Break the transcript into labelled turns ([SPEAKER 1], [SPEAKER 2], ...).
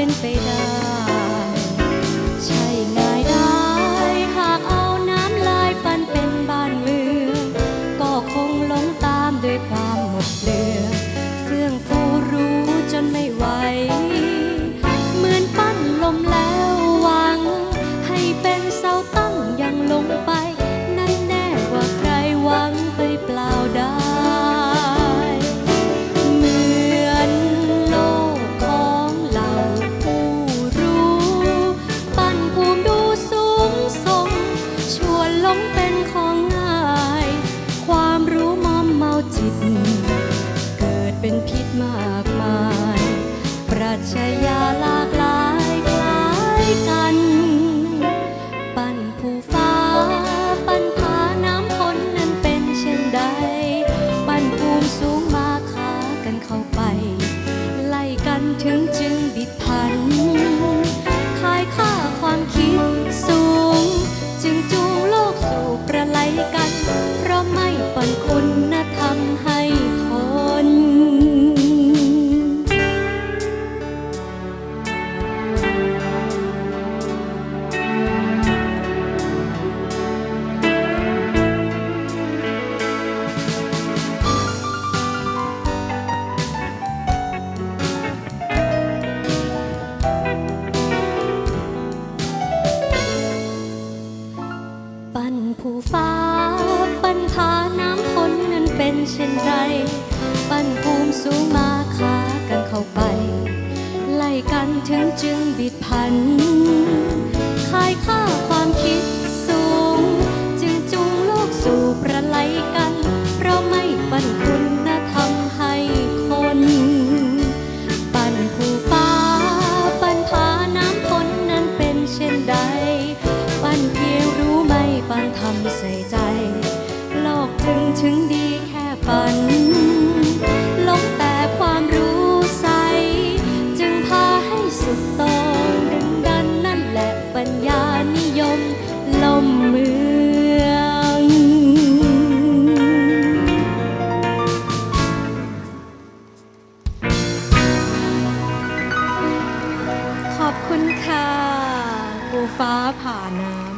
[SPEAKER 1] ็นไปได้ ใช่ง่ายได้หากเอาน้ำลายปันเป็นบ้านเมือง ก็คงหลงตามด้วยความหมดเหลือเรื่องฟูรู้จนไม่ไหว เหมือนปั้นลมแล้วหวัง ให้เป็นเสาตั้งยังลงไป ษ เกิดเป็นพิษมากมาย ปรัชญาหลากหลายคล้ายกัน ปั้นผู้ฟ้า ปั้นผาน้ำพ้นนั้นเป็นเช่นใด ปั้นภูมิสูงมาค้ากันเข้าไป ไล่กันถึงจึงบิดพันคายค่าความคิดสู ไร ปั้นปูมสูงมาขากันเข้าไป ไล่กันถึงจึงบิดพันคายค่าความคิดสูง จึงจุงโลกสู่ประไลกันเพราะไม่ปั้นคุณธรรมให้คน ปั้นภูฟ้า ปั้นผาน้ำพ้นนั้นเป็นเช่นใด ปั้นเพียงรู้ไม่ปั้นทำใส่ใจ โลกจึงถึงดี ฟ้าผ่าน้ำ